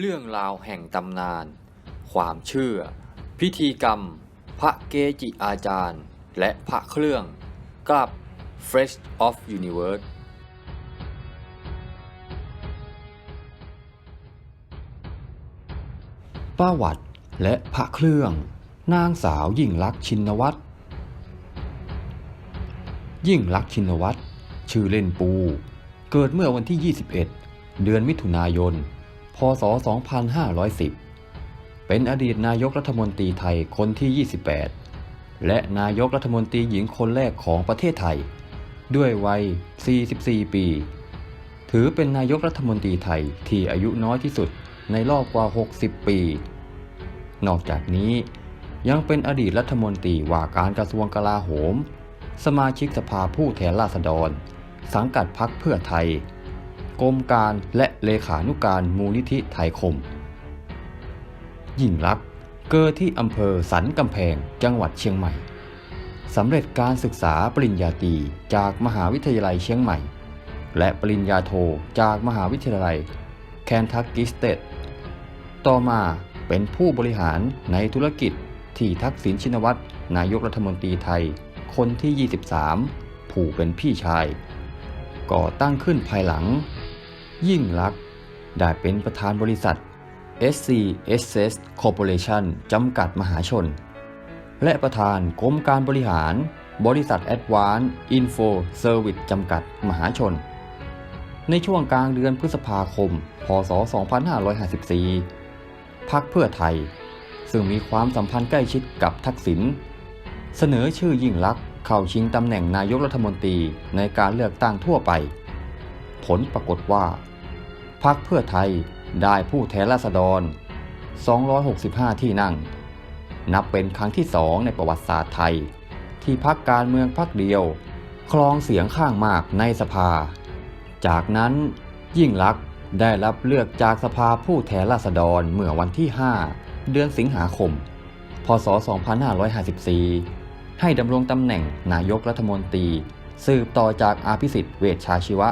เรื่องราวแห่งตำนาน ความเชื่อ พิธีกรรม พระเกจิอาจารย์ และพระเครื่อง กับ Fresh of Universe ประวัติและพระเครื่อง นางสาวยิ่งลักษณ์ชินวัตรยิ่งลักษณ์ชินวัตรชื่อเล่นปู เกิดเมื่อวันที่ 21 เดือนมิถุนายน พศ 2510 เป็นอดีตนายกรัฐมนตรีไทยคนที่ 28 และนายกรัฐมนตรีหญิงคนแรกของประเทศไทย ด้วยวัย 44 ปี ถือเป็นนายกรัฐมนตรีไทยที่อายุน้อยที่สุดในรอบกว่า 60 ปี นอกจากนี้ยังเป็นอดีตรัฐมนตรีว่าการกระทรวงกลาโหม สมาชิกสภาผู้แทนราษฎร สังกัดพักเพื่อไทย กรมการและเลขานุการมูลนิธิไทยคม ยิ่งลักษณ์เกิดที่อำเภอสันกำแพงจังหวัดเชียงใหม่สำเร็จการศึกษาปริญญาตรีจากมหาวิทยาลัยเชียงใหม่ และปริญญาโทจากมหาวิทยาลัยแคนทักกิสเตดต่อมาเป็นผู้บริหารในธุรกิจที่ทักษิณชินวัตรนายกรัฐมนตรีไทย คนที่ 23 ผู้เป็นพี่ชาย ก่อตั้งขึ้นภายหลัง ยิ่งลักษณ์ได้เป็นประธานบริษัท SC SS Corporation จำกัดมหาชน และประธานกรมการบริหาร บริษัท Advanced Info Service จำกัดมหาชน ในช่วงกลางเดือนพฤษภาคม พศ 2554พักเพื่อไทย ซึ่งมีความสัมพันธ์ใกล้ชิดกับทักษิณเสนอชื่อยิ่งลักษณ์เข้าชิงตำแหน่งนายกรัฐมนตรีในการเลือกตั้งทั่วไป ผลปรากฏว่าพักเพื่อไทยได้ผู้แทนราษฎร 265 ที่นั่ง นับเป็นครั้งที่สองในประวัติศาสตร์ไทย ที่พักการเมืองพักเดียวครองเสียงข้างมากในสภา จากนั้นยิ่งลักษณ์ได้รับเลือกจากสภาผู้แทนราษฎรเมื่อวันที่ 5 เดือนสิงหาคม พศ 2554 ให้ดำรงตำแหน่งนายกรัฐมนตรี สืบต่อจากอาภิสิทธิ์เวชชาชีวะ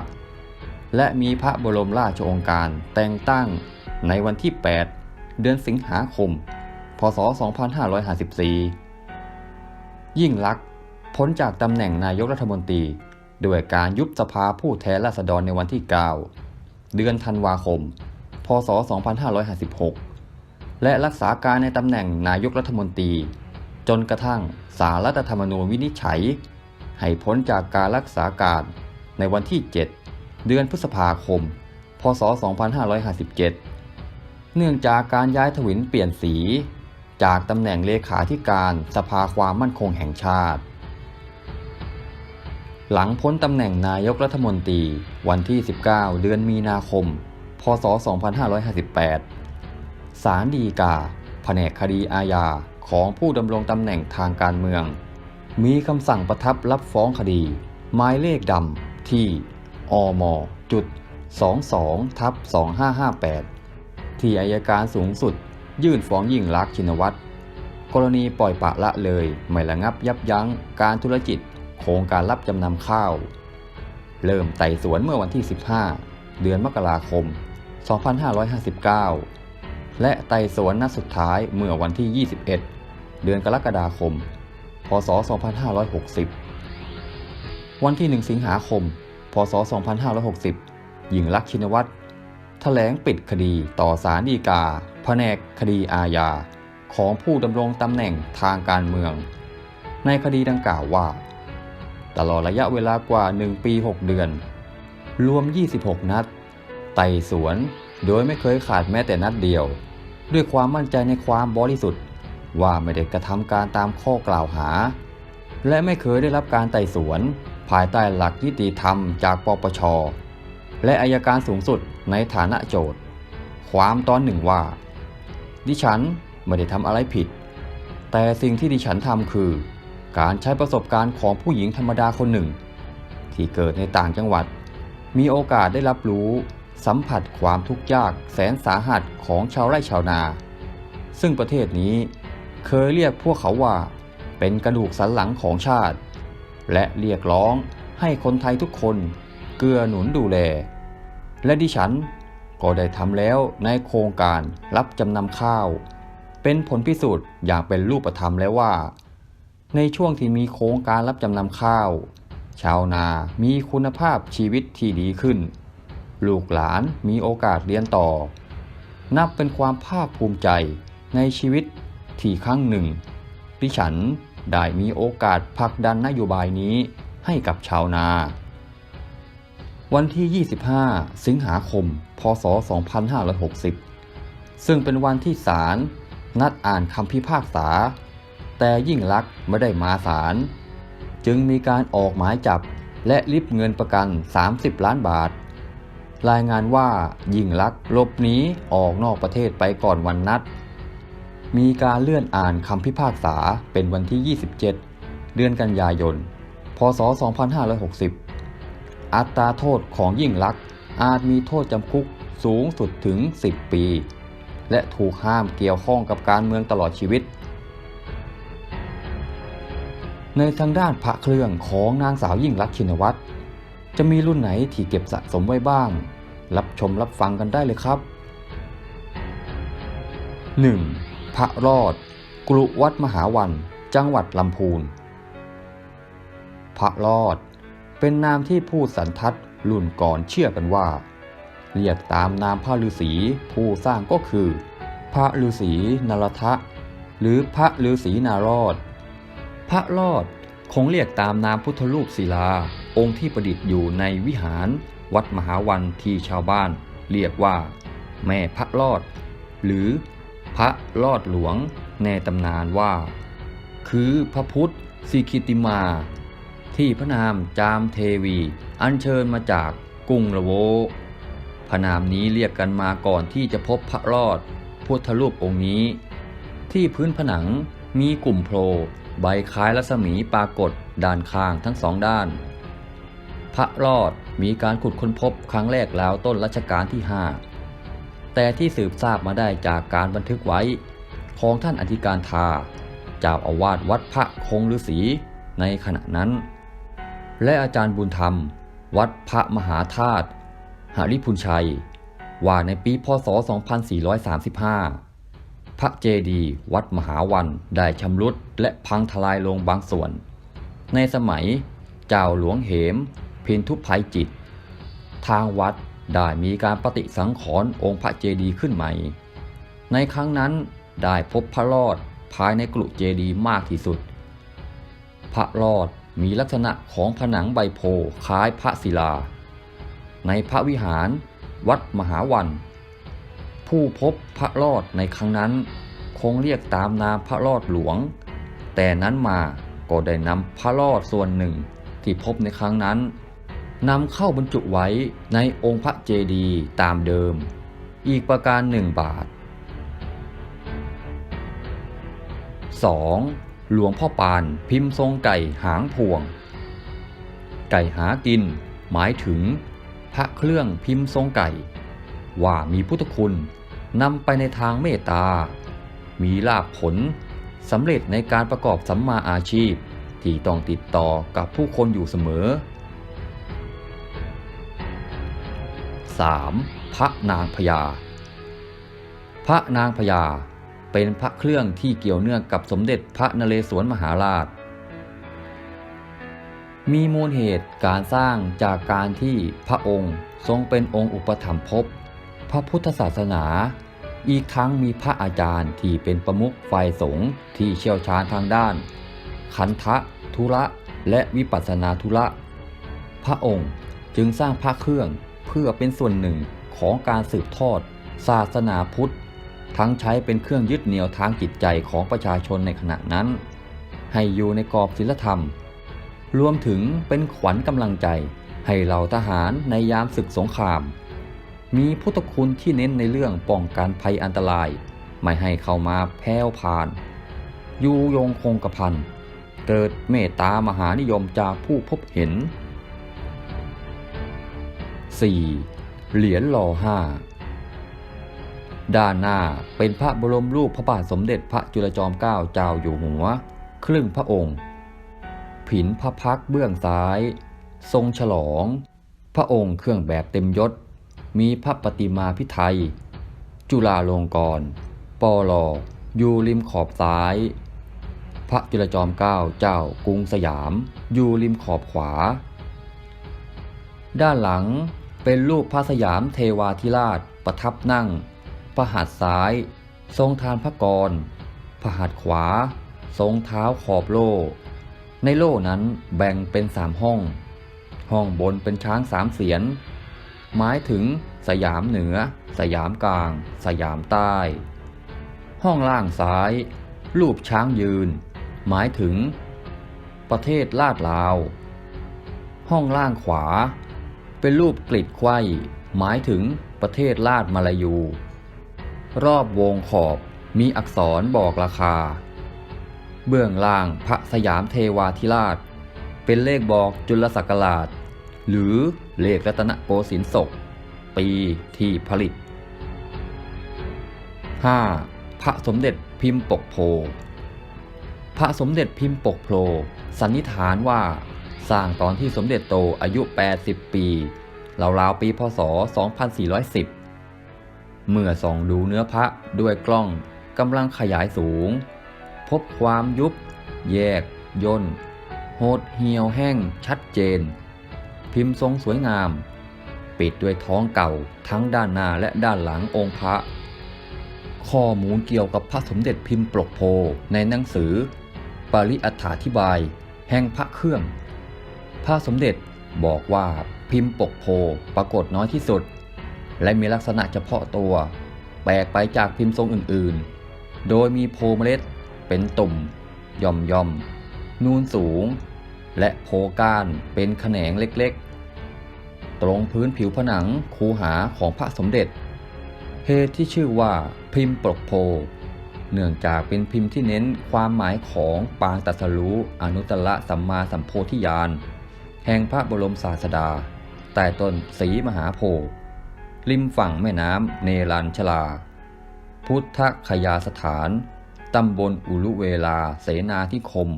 และมีพระบรมราชโองการแต่งตั้งในวันที่ 8 เดือนสิงหาคม พศ 2554 ยิ่งลักษณ์พ้นจากตำแหน่งนายกรัฐมนตรีด้วยการยุบสภาผู้แทนราษฎรในวันที่ 9 เดือนธันวาคม พศ 2556 และรักษาการในตำแหน่งนายกรัฐมนตรี จนกระทั่งสารรัฐธรรมนูญวินิจฉัย ให้พ้นจากการรักษาการในวันที่ 7 เดือนพฤษภาคม พศ 2557 เนื่องจากการย้ายถวินเปลี่ยนสี จากตำแหน่งเลขาธิการสภาความมั่นคงแห่งชาติ หลังพ้นตำแหน่งนายกรัฐมนตรีวันที่ 19 เดือนมีนาคม พศ 2558 ศาลฎีกา แผนกคดีอาญาของผู้ดำรงตำแหน่งทางการเมือง มีคำสั่งประทับรับฟ้องคดี หมายเลขดำที่ อมจุด 22ทับ2558 ที่อายการสูงสุด ยื่นฟ้องยิ่งลักษณ์ชินวัตรกรณีปล่อยปะละเลย ไม่ระงับยับยั้งการธุรกิจโครงการรับจำนำข้าว เริ่มไต่สวนเมื่อวันที่ 15 เดือนมกราคม 2559 และไต่สวนนัดสุดท้ายเมื่อวันที่ 21 เดือนกรกฎาคม พศ 2560 วันที่ 1 สิงหาคม พศ 2560 หญิงลักษณ์ชินวัตรแถลงปิดคดีต่อศาลฎีกา แผนกคดีอาญา ของผู้ดำรงตำแหน่งทางการเมือง ในคดีดังกล่าวว่า ตลอดระยะเวลากว่า 1 ปี 6 เดือน รวม 26 นัด ไต่สวนโดยไม่เคยขาดแม้แต่นัดเดียว ด้วยความมั่นใจในความบริสุทธิ์ ว่าไม่ได้กระทำการตามข้อกล่าวหา และไม่เคยได้รับการไต่สวน ภายใต้หลักนิติธรรมจากปปช และอายการสูงสุดในฐานะโจทย์ ความตอนหนึ่งว่า ดิฉันไม่ได้ทำอะไรผิด แต่สิ่งที่ดิฉันทำคือ การใช้ประสบการณ์ของผู้หญิงธรรมดาคนหนึ่ง ที่เกิดในต่างจังหวัด มีโอกาสได้รับรู้ สัมผัสความทุกข์ยากแสนสาหัสของชาวไร่ชาวนา ซึ่งประเทศนี้เคยเรียกพวกเขาว่า เป็นกระดูกสันหลังของชาติ และเรียกร้องให้คนไทยทุกคนเกื้อหนุนดูแล และดิฉันก็ได้ทำแล้วในโครงการรับจำนำข้าว เป็นผลพิสูจน์อย่างเป็นรูปธรรมแล้วว่า ในช่วงที่มีโครงการรับจำนำข้าว ชาวนามีคุณภาพชีวิตที่ดีขึ้น ลูกหลานมีโอกาสเรียนต่อ นับเป็นความภาคภูมิใจในชีวิตที่ครั้งหนึ่ง ดิฉัน ได้มีโอกาสผลักดันนโยบายนี้ให้กับชาวนา วันที่ 25 สิงหาคม พศ 2560 ซึ่งเป็นวันที่ศาลนัดอ่านคำพิพากษา แต่ยิ่งลักษณ์ไม่ได้มาศาลจึงมีการออกหมายจับและริบเงินประกัน 30 ล้านบาท รายงานว่ายิ่งลักษณ์ลบหนีออกนอกประเทศไปก่อนวันนัด มีการเลื่อนอ่านคำพิพากษาเป็นวันที่ 27 เดือนกันยายน พศ 2560 อัตราโทษของยิ่งลักษณ์อาจมีโทษจำคุกสูงสุดถึง 10 ปี และถูกห้ามเกี่ยวข้องกับการเมืองตลอดชีวิต ในทางด้านพระเครื่องของนางสาวยิ่งลักษณ์ชินวัตรจะมีรุ่นไหนที่เก็บสะสมไว้บ้าง รับชมรับฟังกันได้เลยครับ 1. พระรอดกรุวัดมหาวัน จังหวัดลำพูน พระรอด เป็นนามที่ผู้สันทัดรุ่นก่อนเชื่อกันว่า เรียกตามนามพระฤาษีผู้สร้างก็คือ พระฤาษีนรทะ หรือพระฤาษีนารอด พระรอดคงเรียกตามนามพุทธรูปศิลา องค์ที่ประดิษฐ์อยู่ในวิหารวัดมหาวันที่ชาวบ้าน เรียกว่า แม่พระรอด หรือ พระรอดหลวงในตำนานว่า คือพระพุทธสิกิติมา ที่พระนามจามเทวี อัญเชิญมาจากกรุงละโว พระนามนี้เรียกกันมาก่อนที่จะพบพระรอดพุทธรูปองค์นี้ ที่พื้นผนังมีกลุ่มโพรใบคล้ายรัศมีปรากฏด้านข้างทั้งสองด้าน พระรอดมีการขุดค้นพบครั้งแรกแล้วต้นรัชกาลที่ 5 แต่ที่สืบทราบมาได้จากการบันทึกไว้ ของท่านอธิการทาเจ้าอาวาสวัดพระคงฤาษีในขณะนั้น และอาจารย์บุญธรรม วัดพระมหาธาตุหริพุนชัย ว่าในปีพศ 2435 พระเจดีย์วัดมหาวันได้ชำรุดและพังทลายลงบางส่วน ในสมัยเจ้าหลวงเหม เพนทุภัยจิต ทางวัด ได้มีการปฏิสังขรณ์องค์พระเจดีย์ขึ้นใหม่ ในครั้งนั้นได้พบพระรอดภายในกรุเจดีย์มากที่สุด พระรอดมีลักษณะของผนังใบโพคล้ายพระศิลา ในพระวิหารวัดมหาวัน ผู้พบพระรอดในครั้งนั้น คงเรียกตามนามพระรอดหลวง แต่นั้นมาก็ได้นำพระรอดส่วนหนึ่งที่พบในครั้งนั้น นำเข้าบรรจุไว้ในองค์พระเจดีย์ตามเดิม อีกประการหนึ่งบาท 2. หลวงพ่อปานพิมพ์ทรงไก่หางพวง ไก่หากิน หมายถึง พระเครื่องพิมพ์ทรงไก่ ว่ามีพุทธคุณนำไปในทางเมตตา มีลาภผลสำเร็จในการประกอบสัมมาอาชีพ ที่ต้องติดต่อกับผู้คนอยู่เสมอ 3. พระนางพญา พระนางพญาเป็นพระเครื่องที่เกี่ยวเนื่องกับสมเด็จพระนเรศวรมหาราช มีมูลเหตุการสร้างจากการที่พระองค์ทรงเป็นองค์อุปถัมภพพระพุทธศาสนา อีกทั้งมีพระอาจารย์ที่เป็นประมุขฝ่ายสงฆ์ที่เชี่ยวชาญทางด้าน คันทะธุระและวิปัสสนาธุระ พระองค์จึงสร้างพระเครื่อง พื่อเป็นส่วนหนึ่งของการสืบทอด ศาสนาพุทธ ทั้งใช้เป็นเครื่องยึดเหนี่ยวทางจิตใจของประชาชนในขณะนั้น ให้อยู่ในกรอบศีลธรรม รวมถึงเป็นขวัญกำลังใจ ให้เหล่าทหารในยามศึกสงคราม มีพุทธคุณที่เน้นในเรื่องป้องกันภัยอันตราย ไม่ให้เข้ามาแผ่วผ่านอยู่ยงคงกระพันเกิดเมตตามหานิยมจากผู้พบเห็น 4. เหรียญหล่อห้าด้านหน้าเป็นพระบรมรูปพระบาทสมเด็จพระจุลจอมเกล้าเจ้าอยู่หัว ครึ่งพระองค์ ผินพระพักเบื้องซ้าย ทรงฉลอง พระองค์เครื่องแบบเต็มยศ มีพระปฏิมาพิไทย จุฬาลงกรณ์ปอลออยู่ริมขอบซ้าย พระจุลจอมเกล้าเจ้ากรุงสยาม อยู่ริมขอบขวา ด้านหลัง เป็นรูปพระสยามเทวาธิราช ประทับนั่ง พระหัตถ์ซ้าย ทรงทานพระกร พระหัตถ์ขวา ทรงเท้าขอบโล่ ในโล่นั้นแบ่งเป็นสามห้อง ห้องบนเป็นช้างสามเสียน หมายถึงสยามเหนือ สยามกลาง สยามใต้ ห้องล่างซ้าย รูปช้างยืน หมายถึง ประเทศลาดลาว ห้องล่างขวา เป็นรูปกลิดไขว้หมายถึงประเทศลาดมาลายู รอบวงขอบมีอักษรบอกราคา เบื้องล่างพระสยามเทวาธิราช เป็นเลขบอกจุลศักราช หรือเลขรัตนโกสินทร์ศก ปีที่ผลิต 5. พระสมเด็จพิมพ์ปกโพ พระสมเด็จพิมพ์ปกโพสันนิษฐานว่า สร้างตอนที่สมเด็จโตอายุ 80 ปีราวๆปีพศ 2410 เมื่อส่องดูเนื้อพระด้วยกล้องกำลังขยายสูง พบความยุบ แยก ย่นโหดเหี่ยวแห้งชัดเจน พิมพ์ทรงสวยงาม ปิดด้วยท้องเก่าทั้งด้านหน้าและด้านหลังองค์พระ ข้อมูลเกี่ยวกับพระสมเด็จพิมพ์ปลกโพในหนังสือ ปริอัฐาธิบาย แห่งพระเครื่อง พระสมเด็จบอกว่าพิมพ์ปกโพปรากฏน้อยที่สุด และมีลักษณะเฉพาะตัว แปลกไปจากพิมพ์ทรงอื่นๆ โดยมีโพเมล็ด เป็นตุ่มย่อมย่อมนูนสูง และโพก้านเป็นแขนงเล็กๆ ตรงพื้นผิวผนังคูหาของพระสมเด็จเหตุที่ชื่อว่าพิมพ์ปกโพ เนื่องจากเป็นพิมพ์ที่เน้นความหมายของปางตัสรู้อนุตตรสัมมาสัมโพธิญาณ แห่งพระบรมศาสดาใต้ต้นสีมหาโพธิ์ริมฝั่งแม่น้ำเนรัญชลา พุทธคยาสถาน ตำบลอุลุเวลาเสนาธิคม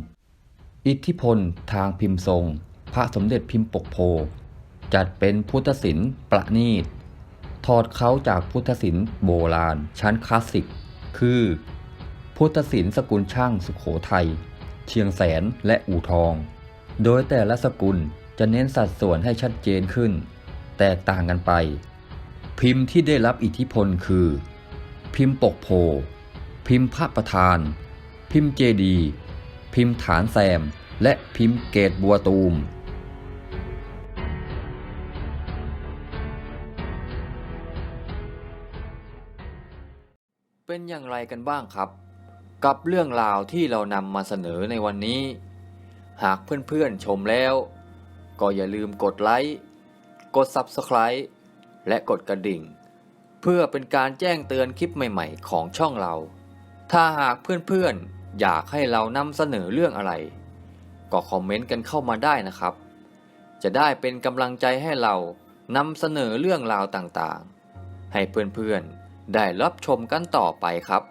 อิทธิพลทางพิมพ์ทรง พระสมเด็จพิมพ์ปกโพ จัดเป็นพุทธศิลป์ประณีต ถอดเขาจากพุทธศิลป์โบราณชั้นคลาสสิก คือ พุทธศิลป์สกุลช่างสุขโขทัย เชียงแสนและอู่ทอง โดยแต่ละสกุลจะเน้นสัดส่วนให้ชัดเจนขึ้น แตกต่างกันไป พิมพ์ที่ได้รับอิทธิพลคือ พิมพ์ปกโพ พิมพ์พระประธาน พิมพ์เจดี พิมพ์ฐานแซม และพิมพ์เกตบัวตูมเป็นอย่างไรกันบ้างครับ กับเรื่องราวที่เรานำมาเสนอในวันนี้ หากเพื่อนๆชมแล้ว ก็อย่าลืมกดไลค์ กด Subscribe และกดกระดิ่ง เพื่อเป็นการแจ้งเตือนคลิปใหม่ๆ ของช่องเรา ถ้าหากเพื่อนๆ อยากให้เรานำเสนอเรื่องอะไร ก็คอมเมนต์กันเข้ามาได้นะครับ จะได้เป็นกำลังใจให้เรานำเสนอเรื่องราวต่างๆ ให้เพื่อนๆ ได้รับชมกันต่อไปครับ